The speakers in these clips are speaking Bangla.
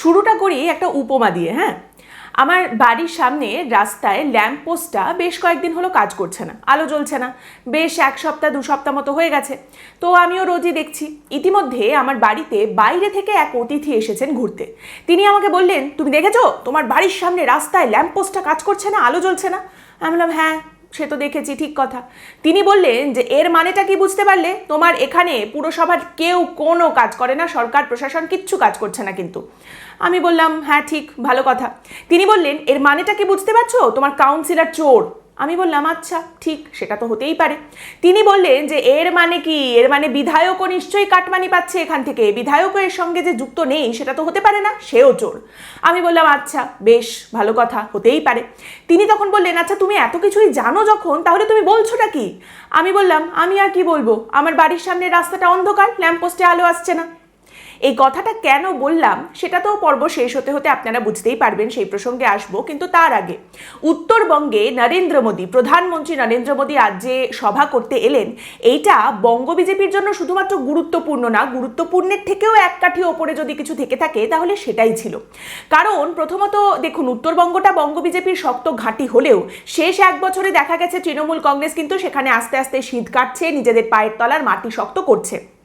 শুরুটা করি একটা উপমা দিয়ে হ্যাঁ? আমার বাড়ির সামনে রাস্তায় ল্যাম্প পোস্টটা বেশ কয়েকদিন হলো কাজ করছে না, আলো জ্বলছে না, বেশ এক সপ্তাহ, দু সপ্তাহ মতো হয়ে গেছে। তো আমিও রোজই দেখছি। ইতিমধ্যে আমার বাড়িতে বাইরে থেকে এক অতিথি এসেছেন ঘুরতে। তিনি আমাকে বললেন, তুমি দেখেছ? তোমার বাড়ির সামনে রাস্তায় ল্যাম্প পোস্টটা কাজ করছে না, আলো জ্বলছে না? আমি বললাম হ্যাঁ। সে তো দেখেছি, ঠিক কথা। তিনি বললেন যে, এর মানেটা কি বুঝতে পারলে? তোমার এখানে পুরসভার কেউ কোনো কাজ করে না, সরকার, প্রশাসন কিচ্ছু কাজ করছে না কিন্তু। আমি বললাম হ্যাঁ ঠিক, ভালো কথা। তিনি বললেন, এর মানেটা কি বুঝতে পারছ? তোমার কাউন্সিলর চোর। আমি বললাম আচ্ছা ঠিক, সেটা তো হতেই পারে। তিনি বললেন যে, এর মানে কি? এর মানে বিধায়কও নিশ্চয়ই কাটমানি পাচ্ছে এখান থেকে। বিধায়কও এর সঙ্গে যে যুক্ত নেই, সেটা তো হতে পারে না, সেও চোর। আমি বললাম আচ্ছা বেশ, ভালো কথা, হতেই পারে। তিনি তখন বললেন আচ্ছা তুমি এত কিছুই জানো যখন, তাহলে তুমি বলছোটা কি? আমি বললাম, আমি আর কি বলব? আমার বাড়ির সামনে রাস্তাটা অন্ধকার, ল্যাম্পপোস্টে আলো আসছে না। এই কথাটা কেন বললাম সেটা তো পর্ব শেষ হতে হতে আপনারা বুঝতেই পারবেন, সেই প্রসঙ্গে আসব, কিন্তু তার আগে উত্তরবঙ্গে নরেন্দ্র মোদী, প্রধানমন্ত্রী নরেন্দ্র মোদী আজ যে সভা করতে এলেন, এইটা বঙ্গ বিজেপির জন্য শুধুমাত্র গুরুত্বপূর্ণ না, গুরুত্বপূর্ণের থেকেও এক কাঠি ওপরে যদি কিছু থেকে থাকে, তাহলে সেটাই ছিল। কারণ প্রথমত দেখুন, উত্তরবঙ্গটা বঙ্গ বিজেপির শক্ত ঘাঁটি হলেও, শেষ এক বছরে দেখা গেছে তৃণমূল কংগ্রেস কিন্তু সেখানে আস্তে আস্তে শীত কাটছে, নিজেদের পায়ের তলার মাটি শক্ত করছে।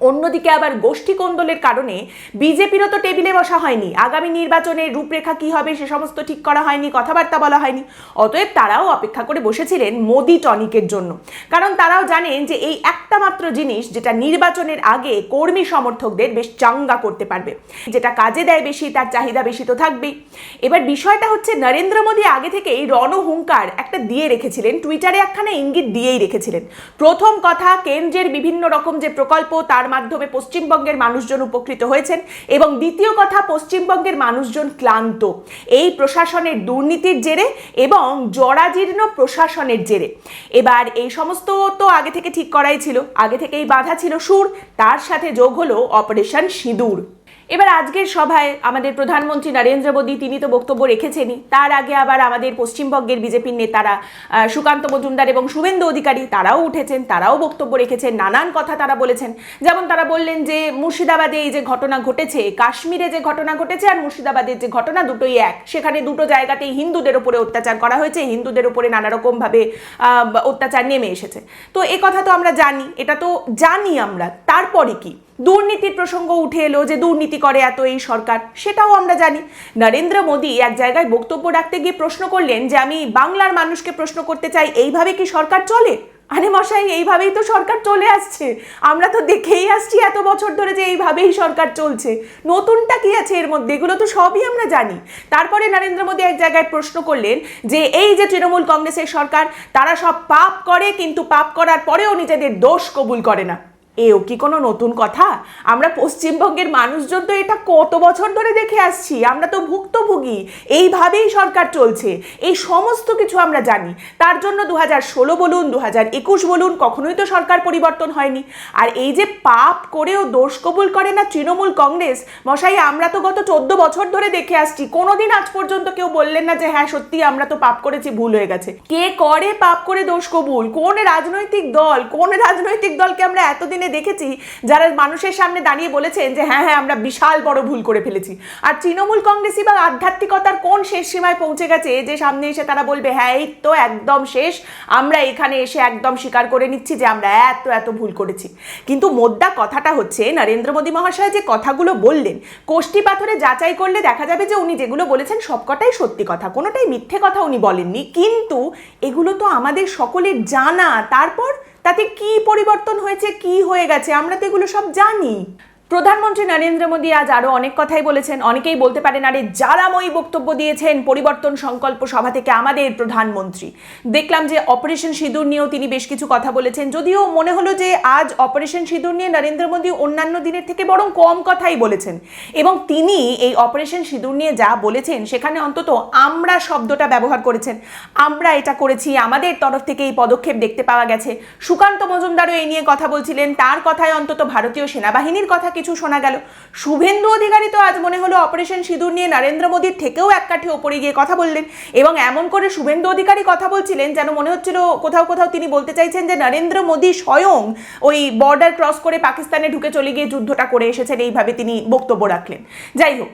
অন্যদিকে আবার গোষ্ঠী কোন্দলের কারণে বিজেপিরও তো টেবিলে বসা হয়নি। আগামী নির্বাচনে রূপরেখা কি হবে সে সমস্ত ঠিক করা হয়নি, কথাবার্তা বলা হয়নি। অতএব তারাও অপেক্ষা করে বসেছিলেন মোদি টনিকের জন্য। কারণ তারাও জানেন যে এই একটা মাত্র জিনিস যেটা নির্বাচনের আগে কর্মী সমর্থকদের বেশ চাঙ্গা করতে পারবে। যেটা কাজে দেয় বেশি, তার চাহিদা বেশি তো থাকবেই। এবার বিষয়টা হচ্ছে, নরেন্দ্র মোদী আগে থেকেই রণহুঙ্কার একটা দিয়ে রেখেছিলেন, টুইটারে একখানা ইঙ্গিত দিয়েই রেখেছিলেন। প্রথম কথা, কেন্দ্রের বিভিন্ন রকম যে প্রকল্প, তার মাধ্যমে পশ্চিমবঙ্গের মানুষজন উপকৃত হয়েছেন এবং দ্বিতীয় কথা, পশ্চিমবঙ্গের মানুষজন ক্লান্ত। এই প্রশাসনের দুর্নীতির জেরে এবং জরাজীর্ণ প্রশাসনের জেরে। এবার এই সমস্ত তো আগে থেকে ঠিক করাই ছিল। আগে থেকেই বাধা ছিল সুর, তার সাথে যোগ হলো অপারেশন সিঁদুর। এবার আজকের সভায় আমাদের প্রধানমন্ত্রী নরেন্দ্র মোদী, তিনি তো বক্তব্য রেখেছেনই। তার আগে আবার আমাদের পশ্চিমবঙ্গের বিজেপির নেতারা সুকান্ত মজুমদার এবং শুভেন্দু অধিকারী, তারাও উঠেছেন, তারাও বক্তব্য রেখেছেন, নানান কথা তারা বলেছেন। যেমন তারা বললেন যে, মুর্শিদাবাদে এই যে ঘটনা ঘটেছে, কাশ্মীরে যে ঘটনা ঘটেছে আর মুর্শিদাবাদের যে ঘটনা দুটোই এক। সেখানে দুটো জায়গাতেই হিন্দুদের উপরে অত্যাচার করা হয়েছে, হিন্দুদের উপরে নানা রকমভাবে অত্যাচার নেমে এসেছে। তো এ কথা তো আমরা জানি, এটা তো জানি আমরা, তারপরে কি? দুর্নীতির প্রসঙ্গ উঠে এলো যে দুর্নীতি করে এত এই সরকার, সেটাও আমরা জানি। নরেন্দ্র মোদী এক জায়গায় বক্তব্য রাখতে গিয়ে প্রশ্ন করলেন যে, আমি বাংলার মানুষকে প্রশ্ন করতে চাই, এইভাবে কি সরকার চলে? আরে মশাই, এইভাবেই তো সরকার চলে আসছে। আমরা তো দেখেই আসছি এত বছর ধরে যে এইভাবেই সরকার চলছে। নতুনটা কি আছে এর মধ্যে? এগুলো তো সবই আমরা জানি। তারপরে নরেন্দ্র মোদী এক জায়গায় প্রশ্ন করলেন যে, এই যে তৃণমূল কংগ্রেসের সরকার, তারা সব পাপ করে, কিন্তু পাপ করার পরেও নিজেদের দোষ কবুল করে না। এও কি কোনো নতুন কথা? আমরা পশ্চিমবঙ্গের মানুষজন তো এটা কত বছর ধরে দেখে আসছি, আমরা তো ভুক্তভোগী। এইভাবেই সরকার চলছে। এই সমস্ত কিছু আমরা জানি। তার জন্য দু ষোলো বলুন দু একুশ বলুন, কখনোই তো সরকার পরিবর্তন হয়নি। আর এই যে পাপ করেও দোষ কবুল করে না তৃণমূল কংগ্রেস, মশাই, আমরা তো গত চোদ্দ বছর ধরে দেখে আসছি। কোনোদিন আজ পর্যন্ত কেউ বললেন না যে হ্যাঁ সত্যি আমরা তো পাপ করেছি, ভুল হয়ে গেছে। কে করে পাপ করে দোষ কবুল? কোন রাজনৈতিক দল? কোন রাজনৈতিক দলকে আমরা এতদিনে দেখেছি, যারা মানুষের সামনে দাঁড়িয়ে বলেছেন যে হ্যাঁ হ্যাঁ আমরা বিশাল বড় ভুল করে ফেলেছি। আর তৃণমূল কংগ্রেসই বা আধ্যাত্মিকতার কোন শেষ সীমায় পৌঁছে গেছে, যে সামনে এসে তারা বলবে হ্যাঁ এই তো একদম শেষ, আমরা এখানে এসে একদম স্বীকার করে নিচ্ছি যে আমরা এত এত ভুল করেছি। কিন্তু মোদ্দা কথাটা হচ্ছে, নরেন্দ্র মোদী মহাশয় যে কথাগুলো বললেন কোষ্টি পাথরে যাচাই করলে দেখা যাবে যে উনি যেগুলো বলেছেন সবকটাই সত্যি কথা, কোনোটাই মিথ্যে কথা উনি বলেননি। কিন্তু এগুলো তো আমাদের সকলের জানা, তারপর তাতে কি পরিবর্তন হয়েছে কি হয়ে গেছে? আমরা তো এগুলো সব জানি। প্রধানমন্ত্রী নরেন্দ্র মোদী আজ আরও অনেক কথাই বলেছেন। অনেকেই বলতে পারেন, আরে, জ্বালাময়ী বক্তব্য দিয়েছেন, পরিবর্তন সংকল্প সভা থেকে আমাদের প্রধানমন্ত্রী। দেখলাম যে অপারেশন সিঁদুর নিয়েও তিনি বেশ কিছু কথা বলেছেন। যদিও মনে হলো যে আজ অপারেশন সিঁদুর নিয়ে নরেন্দ্র মোদী অন্যান্য দিনের থেকে বরং কম কথাই বলেছেন। এবং তিনি এই অপারেশন সিঁদুর নিয়ে যা বলেছেন, সেখানে অন্তত আমরা শব্দটা ব্যবহার করেছেন। আমরা এটা করেছি, আমাদের তরফ থেকে এই পদক্ষেপ দেখতে পাওয়া গেছে। সুকান্ত মজুমদারও এই নিয়ে কথা বলছিলেন। তার কথায় অন্তত ভারতীয় সেনাবাহিনীর কথা কিছু শোনা গেল। শুভেন্দু অধিকারী তো আজ মনে হলো অপারেশন সিঁদুর নিয়ে নরেন্দ্র মোদীর থেকেও এক কাঠে ওপরে গিয়ে কথা বললেন এবং এমন করে শুভেন্দু অধিকারী কথা বলছিলেন যেন মনে হচ্ছিল কোথাও কোথাও তিনি বলতে চাইছেন যে নরেন্দ্র মোদী স্বয়ং ওই বর্ডার ক্রস করে পাকিস্তানে ঢুকে চলে গিয়ে যুদ্ধটা করে এসেছেন। এইভাবে তিনি বক্তব্য রাখলেন। যাই হোক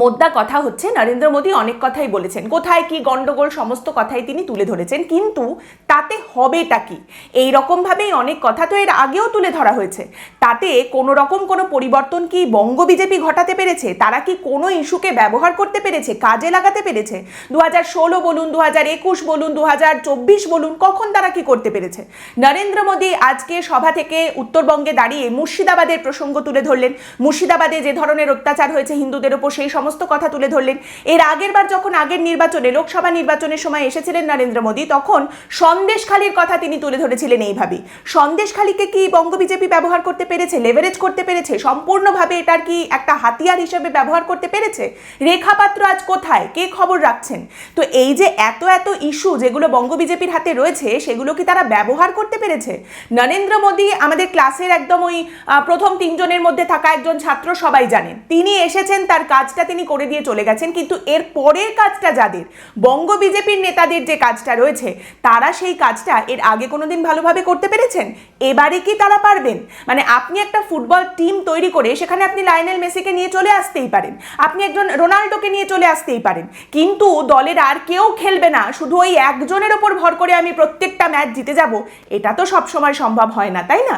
মোদ্দা কথা হচ্ছে, নরেন্দ্র মোদী অনেক কথাই বলেছেন। কোথায় কি গন্ডগোল, সমস্ত কথাই তিনি তুলে ধরেছেন। কিন্তু তাতে হবেটা কি? এই রকমভাবেই অনেক কথা তো এর আগেও তুলে ধরা হয়েছে। তাতে কোনো রকম কোনো পরিবর্তন কি বঙ্গ বিজেপি ঘটাতে পেরেছে? তারা কি কোনো ইস্যুকে ব্যবহার করতে পেরেছে? কাজে লাগাতে পেরেছে? দু হাজার ষোলো বলুন দু হাজার একুশ বলুন দু হাজার চব্বিশ বলুন, কখন তারা কি করতে পেরেছে? নরেন্দ্র মোদী আজকে সভা থেকে উত্তরবঙ্গে দাঁড়িয়ে মুর্শিদাবাদের প্রসঙ্গ তুলে ধরলেন। মুর্শিদাবাদে যে ধরনের অত্যাচার হয়েছে হিন্দুদের ওপর, সেই সমস্ত কথা তুলে ধরলেন। এর আগের বার যখন আগের নির্বাচনে, লোকসভা নির্বাচনের সময় এসেছিলেন নরেন্দ্র মোদী, তখন সন্দেশখালির কথা তিনি তুলে ধরেছিলেন এইভাবেই সন্দেশখালিকে কি বঙ্গ বিজেপি ব্যবহার করতে পেরেছে? লেভারেজ করতে পেরেছে? সম্পূর্ণভাবে এটার কি একটা হাতিয়ার হিসেবে ব্যবহার করতে পেরেছে? রেখাপাত্র আজ কোথায়? কে খবর রাখছেন? তো এই যে এত এত ইস্যু যেগুলো বঙ্গ বিজেপির হাতে রয়েছে, সেগুলো কি তারা ব্যবহার করতে পেরেছে? নরেন্দ্র মোদী আমাদের ক্লাসের একদম ওই প্রথম তিনজনের মধ্যে থাকা একজন ছাত্র সবাই জানেন। তিনি এসেছেন, তার কাজটা তিনি করে দিয়ে চলে গেছেন, কিন্তু এর পরের কাজটা যাদের? বঙ্গ বিজেপির নেতাদের যে কাজটা রয়েছে, তারা সেই কাজটা এর আগে কোনোদিন ভালোভাবে করতে পেরেছেন? এবারে কি তারা পারবেন? মানে আপনি একটা ফুটবল টিম তৈরি করে সেখানে আপনি লায়নেল মেসিকে নিয়ে চলে আসতেই পারেন। আপনি একজন রোনাল্ডোকে নিয়ে চলে আসতেই পারেন। কিন্তু দলের আর কেউ খেলবে না, শুধু ওই একজনের ওপর ভর করে আমি প্রত্যেকটা ম্যাচ জিতে যাব, এটা তো সবসময় সম্ভব হয় না, তাই না?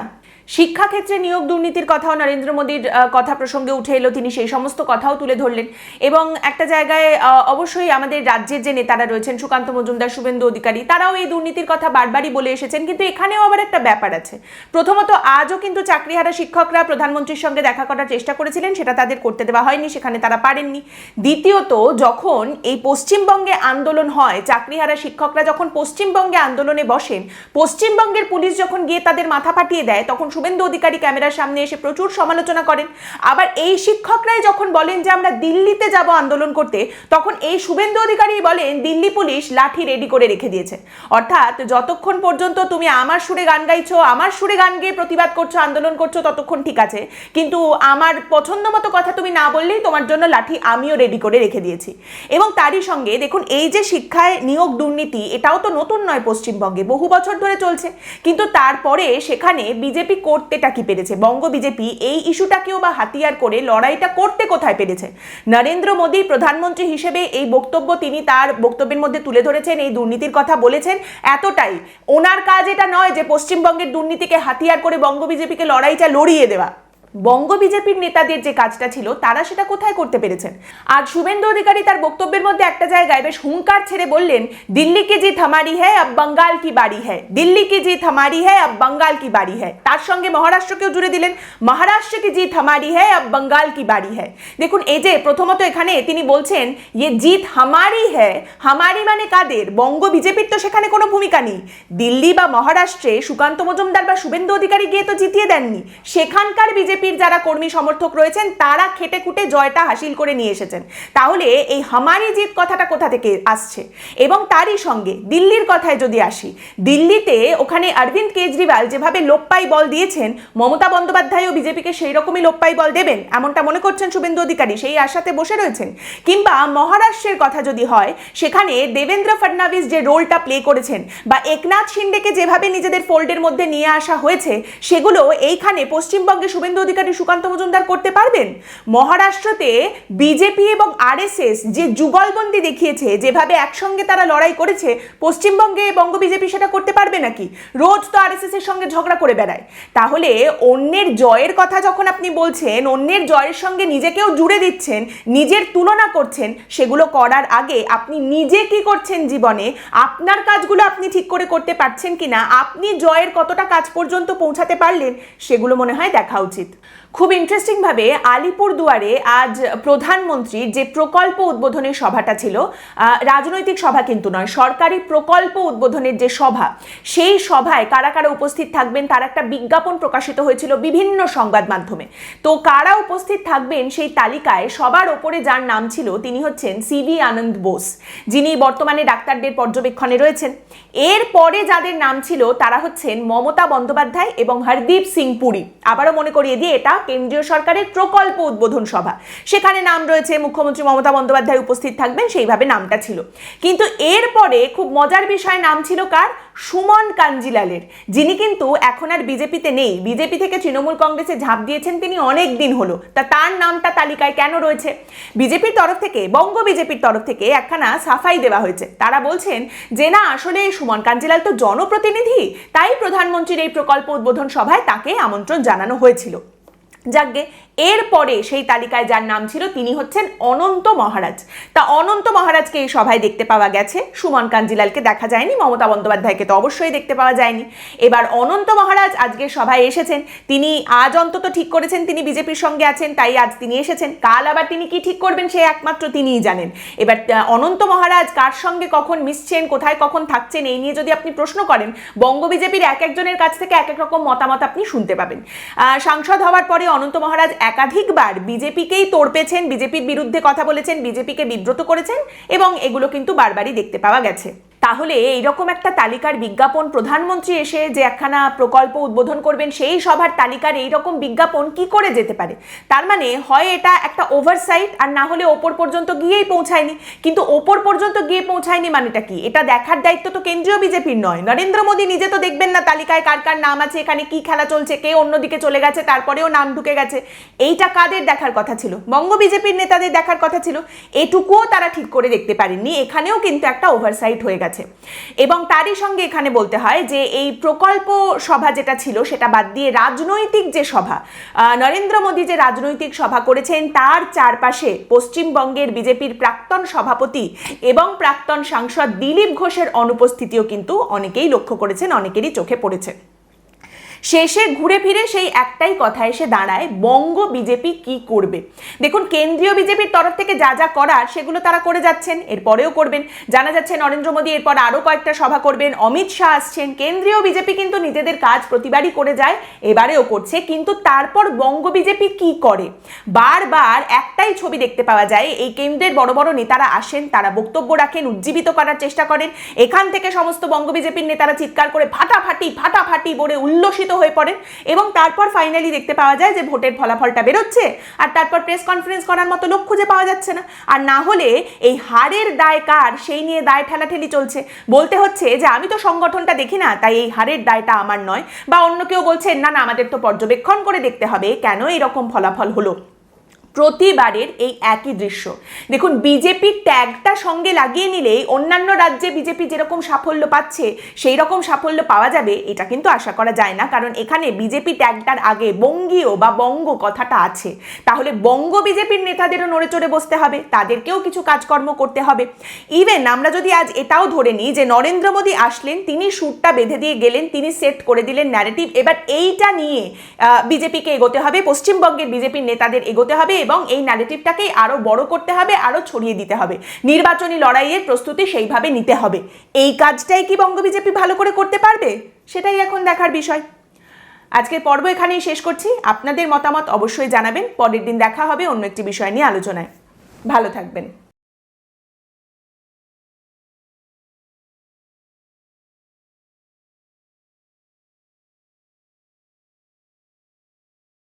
শিক্ষাক্ষেত্রে নিয়োগ দুর্নীতির কথাও নরেন্দ্র মোদীর কথা প্রসঙ্গে উঠে এলো। তিনি সেই সমস্ত কথাও তুলে ধরলেন। এবং একটা জায়গায় অবশ্যই আমাদের রাজ্যের যে নেতারা রয়েছেন, সুকান্ত মজুমদার, শুভেন্দু অধিকারী, তারাও এই দুর্নীতির কথা বারবারই বলে এসেছেন। কিন্তু এখানেও আবার একটা ব্যাপার আছে। প্রথমত, আজও কিন্তু চাকরিহারা শিক্ষকরা প্রধানমন্ত্রীর সঙ্গে দেখা করার চেষ্টা করেছিলেন, সেটা তাদের করতে দেওয়া হয়নি, সেখানে তারা পারেননি। দ্বিতীয়ত, যখন এই পশ্চিমবঙ্গে আন্দোলন হয়, চাকরিহারা শিক্ষকরা যখন পশ্চিমবঙ্গে আন্দোলনে বসেন, পশ্চিমবঙ্গের পুলিশ যখন গিয়ে তাদের মাথা ফাটিয়ে দেয়, তখন শুভেন্দু অধিকারী ক্যামেরার সামনে এসে প্রচুর সমালোচনা করেন। আবার এই শিক্ষকরাই যখন বলেন যে আমরা দিল্লিতে যাব আন্দোলন করতে, তখন এই শুভেন্দু অধিকারী বলেন, দিল্লি পুলিশ লাঠি রেডি করে রেখে দিয়েছে। অর্থাৎ যতক্ষণ পর্যন্ত তুমি আমার সুরে গান গাইছো, আমার সুরে গান গেয়ে প্রতিবাদ করছ, আন্দোলন করছ, ততক্ষণ ঠিক আছে। কিন্তু আমার পছন্দ মতো কথা তুমি না বললেই তোমার জন্য লাঠি আমিও রেডি করে রেখে দিয়েছি। এবং তারই সঙ্গে দেখুন, এই যে শিক্ষায় নিয়োগ দুর্নীতি, এটাও তো নতুন নয় পশ্চিমবঙ্গে, বহু বছর ধরে চলছে। কিন্তু তারপরে সেখানে বিজেপি করতেটা কি পেরেছে? বঙ্গ বিজেপি এই ইস্যুটাকেও বা হাতিয়ার করে লড়াইটা করতে কোথায় পেরেছে? নরেন্দ্র মোদী প্রধানমন্ত্রী হিসেবে এই বক্তব্য তিনি তার বক্তব্যের মধ্যে তুলে ধরেছেন, এই দুর্নীতির কথা বলেছেন। এতটাই, ওনার কাজ এটা নয় যে পশ্চিমবঙ্গের দুর্নীতিকে হাতিয়ার করে বঙ্গ বিজেপিকে লড়াইটা লড়িয়ে দেওয়া। বঙ্গ বিজেপির নেতাদের যে কাজটা ছিল, তারা সেটা কোথায় করতে পেরেছেন? আর শুভেন্দু অধিকারী তার বক্তব্যের মধ্যে একটা জায়গায় বেশ হুঙ্কার ছেড়ে বললেন, দিল্লি কি জিত হামারি হ্যায়, আব বাঙ্গাল কি বাড়ি হ্যায়? দিল্লি কি জিত হামারি হ্যায়, আব বাঙ্গাল কি বাড়ি হ্যায়? তার সঙ্গে মহারাষ্ট্রকেও জুড়ে দিলেন, মহারাষ্ট্র কি জিত হামারি হ্যায়, আব বাঙ্গাল কি বাড়ি হ্যায়? দেখুন, এই যে প্রথমত এখানে তিনি বলছেন ইয়ে জিত হামারি হ্যায়, হামারি মানে কাদের? বঙ্গ বিজেপির তো সেখানে কোনো ভূমিকা নেই। দিল্লি বা মহারাষ্ট্রে সুকান্ত মজুমদার বা শুভেন্দু অধিকারী গিয়ে তো জিতিয়ে দেননি। সেখানকার বিজেপির যারা কর্মী সমর্থক রয়েছেন, তারা খেটে খুঁটে জয়টা হাসিল করে নিয়ে এসেছেন। তাহলে এই হামারি জিত কথাটা কোথা থেকে আসছে? এবং তারই সঙ্গে দিল্লির কথায় যদি আসি, দিল্লিতে ওখানে অরবিন্দ কেজরিওয়াল যেভাবে লোপ্পাই বল দিয়েছেন, মমতা বন্দ্যোপাধ্যায়ও বিজেপিকে সেই রকমই লোপ্পাই বল দেবেন, এমনটা মনে করছেন শুভেন্দু অধিকারী, সেই আশাতে বসে রয়েছেন। কিংবা মহারাষ্ট্রের কথা যদি হয়, সেখানে দেবেন্দ্র ফডনাভিস যে রোলটা প্লে করেছেন, বা একনাথ শিন্ডেকে যেভাবে নিজেদের ফোল্ডের মধ্যে নিয়ে আসা হয়েছে, সেগুলো এইখানে পশ্চিমবঙ্গে শুভেন্দু অধিকারী সুকান্ত মজুমদার করতে পারবেন? মহারাষ্ট্রতে বিজেপি এবং আরএসএস যে যুগলবন্দি দেখিয়েছে, যেভাবে একসঙ্গে তারা লড়াই করেছে, পশ্চিমবঙ্গে বঙ্গ বিজেপি সেটা করতে পারবে নাকি? রোজ তো আরএসএস এর সঙ্গে ঝগড়া করে বেড়ায়। তাহলে অন্যের জয়ের কথা যখন আপনি বলছেন, অন্যের জয়ের সঙ্গে নিজেকেও জুড়ে দিচ্ছেন, নিজের তুলনা করছেন, সেগুলো করার আগে আপনি নিজে কি করছেন জীবনে? আপনার কাজগুলো আপনি ঠিক করে করতে পারছেন কিনা? আপনি জয়ের কতটা কাজ পর্যন্ত পৌঁছাতে পারলেন? সেগুলো মনে হয় দেখা উচিত। খুব ইন্টারেস্টিং ভাবে আলিপুর দুয়ারে আজ প্রধানমন্ত্রীর যে প্রকল্প উদ্বোধনের সভাটা ছিল রাজনৈতিক সভা কিন্তু নয়, সরকারি প্রকল্প উদ্বোধনের যে সভা, সেই সভায় কারা কারা উপস্থিত থাকবেন তার একটা বিজ্ঞাপন প্রকাশিত হয়েছিল বিভিন্ন সংবাদ মাধ্যমে। তো কারা উপস্থিত থাকবেন সেই তালিকায় সবার ওপরে যার নাম ছিল তিনি হচ্ছেন সিভি আনন্দ বোস, যিনি বর্তমানে ডাক্তারদের পর্যবেক্ষণে রয়েছেন। এরপরে যাদের নাম ছিল তারা হচ্ছেন মমতা বন্দ্যোপাধ্যায় এবং হরদীপ সিং পুরী। আবারও মনে করিয়ে দিয়ে এটা কেন্দ্রীয় সরকারের প্রকল্প উদ্বোধন সভা। সেখানে নাম রয়েছে মুখ্যমন্ত্রী মমতা বন্দ্যোপাধ্যায় উপস্থিত থাকবেন, সেইভাবে নামটা ছিল। কিন্তু এরপরে খুব মজার বিষয়, নাম ছিল কার? সুমন কাঞ্জিলালের, যিনি কিন্তু এখন আর বিজেপিতে নেই। বিজেপি থেকে তৃণমূল কংগ্রেসে ঝাঁপ দিয়েছেন তিনি অনেক দিন হলো। তা তার নামটা তালিকায় কেন রয়েছে? বিজেপির তরফ থেকে, বঙ্গ বিজেপির তরফ থেকে একখানা সাফাই দেওয়া হয়েছে। তারা বলছেন যে, না, আসলে সুমন কাঞ্জিলাল তো জনপ্রতিনিধি। তাই প্রধানমন্ত্রীর এই প্রকল্প উদ্বোধন সভায় তাকে আমন্ত্রণ জানানো হয়েছিল। ਜਾਂ ਅੱਗੇ এরপরে সেই তালিকায় যার নাম ছিল তিনি হচ্ছেন অনন্ত মহারাজ। তা অনন্ত মহারাজকে এই সভায় দেখতে পাওয়া গেছে। সুমন কাঞ্জিলালকে দেখা যায়নি, মমতা বন্দ্যোপাধ্যায়কে তো অবশ্যই দেখতে পাওয়া যায়নি। এবার অনন্ত মহারাজ আজকে সভায় এসেছেন। তিনি আজ অন্তত ঠিক করেছেন তিনি বিজেপির সঙ্গে আছেন, তাই আজ তিনি এসেছেন। কাল আবার তিনি কি ঠিক করবেন সে একমাত্র তিনিই জানেন। এবার অনন্ত মহারাজ কার সঙ্গে কখন মিশছেন, কোথায় কখন থাকছেন, এই নিয়ে যদি আপনি প্রশ্ন করেন, বঙ্গ বিজেপির এক একজনের কাছ থেকে এক এক রকম মতামত আপনি শুনতে পাবেন। সাংসদ হওয়ার পরে অনন্ত মহারাজ একাধিকবার বিজেপিকেই তোড়পেছেন, বিজেপির বিরুদ্ধে কথা বলেছেন, বিজেপিকে বিব্রত করেছেন এবং এগুলো কিন্তু বারবারই দেখতে পাওয়া গেছে। তাহলে এইরকম একটা তালিকার বিজ্ঞাপন প্রধানমন্ত্রী এসে যে একখানা প্রকল্প উদ্বোধন করবেন, সেই সভার তালিকার এইরকম বিজ্ঞাপন কি করে যেতে পারে? তার মানে হয় এটা একটা ওভারসাইট আর না হলে ওপর পর্যন্ত গিয়েই পৌঁছায়নি। কিন্তু ওপর পর্যন্ত গিয়ে পৌঁছায়নি মানেটা কি? এটা দেখার দায়িত্ব তো কেন্দ্রীয় বিজেপির নয়। নরেন্দ্র মোদী নিজে তো দেখবেন না তালিকায় কার কার নাম আছে, এখানে কি খেলা চলছে, কে অন্যদিকে চলে গেছে, তারপরেও নাম ঢুকে গেছে। এইটা কাদের দেখার কথা ছিল? বঙ্গ বিজেপির নেতাদের দেখার কথা ছিল। এটুকুও তারা ঠিক করে দেখতে পারেননি। এখানেও কিন্তু একটা ওভারসাইট হয়ে গেছে। এবং তারই সঙ্গে এখানে বলতে হয় যে, এই প্রকল্প সভা যেটা ছিল, সেটা বাদ দিয়ে রাজনৈতিক যে সভা নরেন্দ্র মোদী যে রাজনৈতিক সভা করেছেন, তার চারপাশে পশ্চিমবঙ্গের বিজেপির প্রাক্তন সভাপতি এবং প্রাক্তন সাংসদ দিলীপ ঘোষের অনুপস্থিতিও কিন্তু অনেকেই লক্ষ্য করেছেন, অনেকেরই চোখে পড়েছে। শেষে ঘুরে ফিরে সেই একটাই কথা, এসে দাঁড়ায়, বঙ্গ বিজেপি কি করবে? দেখুন, কেন্দ্রীয় বিজেপির তরফ থেকে যা যা করার, সেগুলো তারা করে যাচ্ছেন, এরপরেও করবেন। জানা যাচ্ছে, নরেন্দ্র মোদী এরপর আরও কয়েকটা সভা করবেন, অমিত শাহ আসছেন, কেন্দ্রীয় বিজেপি কিন্তু নিজেদের কাজ প্রতিবারই করে যায়, এবারেও করছে, কিন্তু তারপর বঙ্গ বিজেপি কি করে? বারবার একটাই ছবি দেখতে পাওয়া যায়, এই কেন্দ্রের বড় বড় নেতারা আসেন, তারা বক্তব্য রাখেন, উজ্জীবিত করার চেষ্টা করেন, এখান থেকে সমস্ত বঙ্গ বিজেপির নেতারা চিৎকার করে ফাটাফাটি ফাটাফাটি বলে উল্লসিত হয়ে পড়েন এবং তারপর ফাইনালি দেখতে পাওয়া যায় যে ভোটের ফলাফলটা বেরোচ্ছে আর তারপর প্রেস কনফারেন্স করার মতো লোক খুঁজে পাওয়া যাচ্ছে না। আর না হলে এই হারের দায় কার? সেই নিয়ে দায় ঠেলাঠেলি চলছে। বলতে হচ্ছে যে আমি তো সংগঠনটা দেখি না, তাই এই হারের দায়টা আমার নয়। বা অন্য কেউ বলছেন না না, আমাদের তো পর্যবেক্ষণ করে দেখতে হবে কেন এরকম ফলাফল হলো? প্রতিবারের এই একই দৃশ্য। দেখুন বিজেপি ট্যাগটা সঙ্গে লাগিয়ে নিলেই অন্যান্য রাজ্যে বিজেপি যেরকম সাফল্য পাচ্ছে সেই রকম সাফল্য পাওয়া যাবে, এটা কিন্তু আশা করা যায় না। কারণ এখানে বিজেপি ট্যাগটার আগে বঙ্গীয় বা বঙ্গ কথাটা আছে। তাহলে বঙ্গ বিজেপির নেতাদেরও নড়ে চড়ে বসতে হবে, তাদেরকেও কিছু কাজকর্ম করতে হবে। ইভেন আমরা যদি আজ এটাও ধরে নিই যে নরেন্দ্র মোদী আসলেন, তিনি সুরটা বেঁধে দিয়ে গেলেন, তিনি সেট করে দিলেন ন্যারেটিভ এবার এইটা নিয়ে বিজেপিকে এগোতে হবে, পশ্চিমবঙ্গের বিজেপির নেতাদের এগোতে হবে এবং এই ন্যারেটিভটাকেই আরও বড় করতে হবে আরও ছড়িয়ে দিতে হবে। নির্বাচনী লড়াইয়ের প্রস্তুতি সেইভাবে নিতে হবে। এই কাজটাই কি বঙ্গ বিজেপি ভালো করে করতে পারবে? সেটাই এখন দেখার বিষয়। আজকের পর্ব এখানেই শেষ করছি। আপনাদের মতামত অবশ্যই জানাবেন। পরের দিন দেখা হবে অন্য একটি বিষয় নিয়ে আলোচনায়। ভালো থাকবেন।